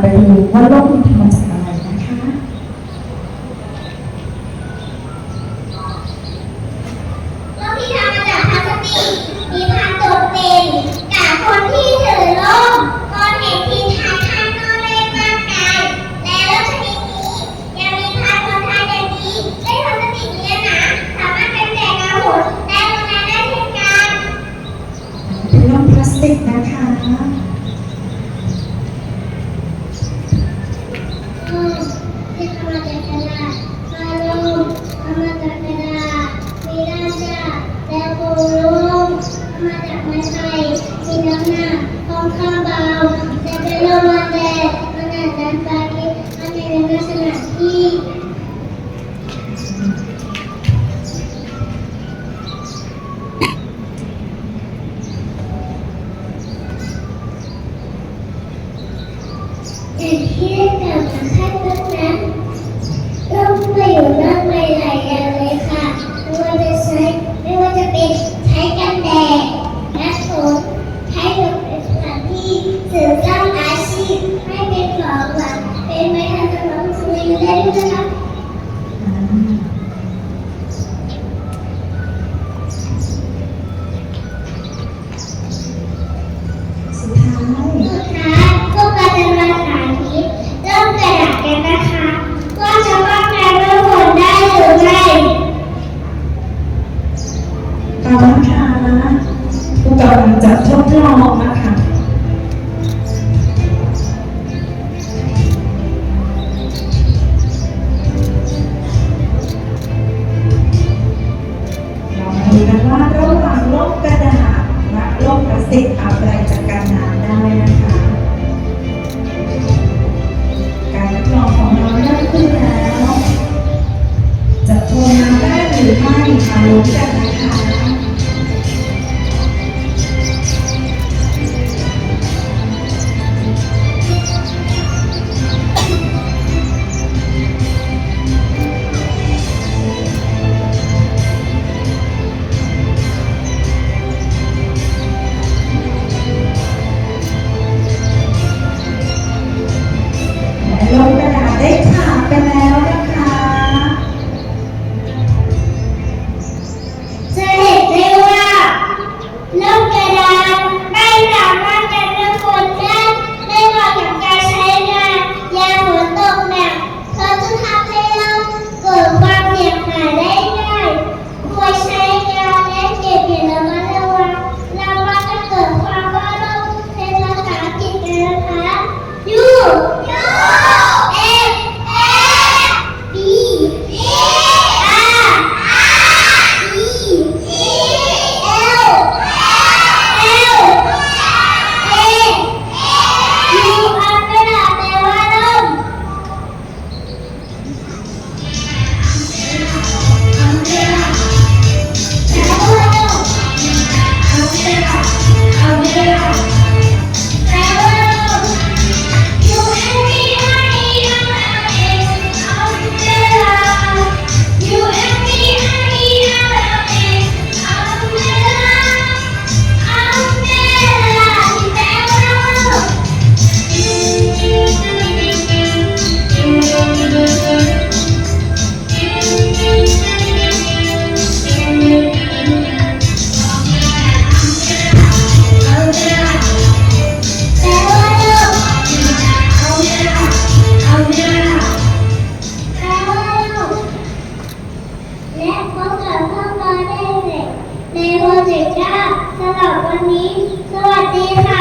ไปเองว่าโลกมันธรรมชาติ আমরা เจ้าสำหรัวันนี้ สวัสดีค่ะ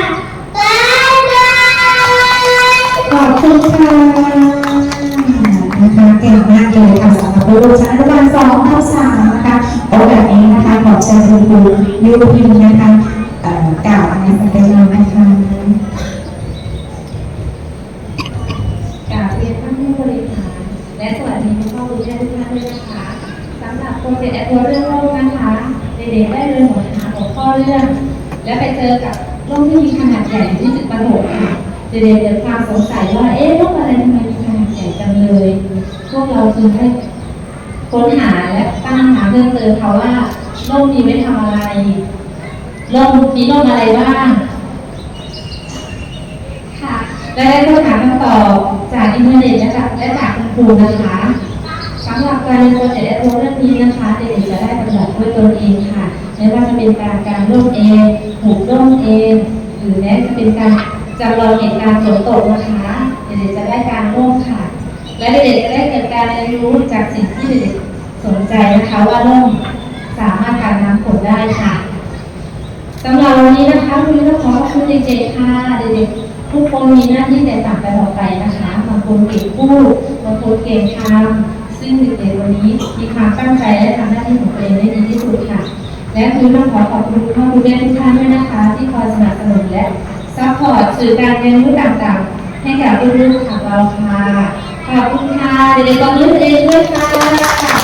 บายขอบคุณค่ะนะคะเก่งมากเลค่ะหรับลูกชั้นอนุบาลสองทับสามนะคะโอกาสนี้นะคะอเชิญคุณริวพิมพ์นะคะ เจอกับโลกที่มีขนาดใหญ่ที่จุดประสงค์ค่ะเด็กๆเกิดความสงสัยว่าเอ๊ะโลกอะไรทำไมมีขนาดใหญ่จังเลย พวกเราจึงได้ค้นหาและตั้งคำถามเพิ่มเติมค่ะว่าโลกนี้ไม่ทำอะไรโลกมีโลกอะไรบ้างค่ะและได้ค้นหาคำตอบจากอินเทอร์เน็ตและจากและจากคุณครูนะคะสำหรับการเรียนรเจกต์แอดวอร์เรื่องนี้นะคะเด็กๆจะได้ปฏิบัติด้วยตนเองค่ะ ไม่ว่าจะเป็นการการร่มเองถูกร่มเองหรือแม้จะเป็นการจำลองเหตุการณ์ฝนตกนะคะเด็กๆจะได้การร่มค่ะ และเด็กๆจะได้เกิดการเรียนรู้จากสิ่งที่เด็กๆสนใจนะคะว่าร่มสามารถการน้ำฝนได้ค่ะสำหรับวันนี้นะคะคุณก็ขอขอบคุณเด็กๆค่ะเด็กๆทุกคนมีหน้าที่แตกต่างกันออกไปนะคะบางคนเก่งพูดบางคนเก่งทำซึ่งเด็กๆวันนี้มีความตั้งใจและทำหน้าที่ของตัวเองได้ดีที่สุดค่ะ และคุณต้องขอขอบคุณพ่อคุณแม่ทุกท่านด้วยนะคะ ที่คอยสนับสนุนและซัพพอร์ตสื่อการเรียนรู้ต่างๆ ให้กับลูกๆของเราค่ะ ขอบคุณค่ะเด็กๆตอนนี้เองด้วยค่ะ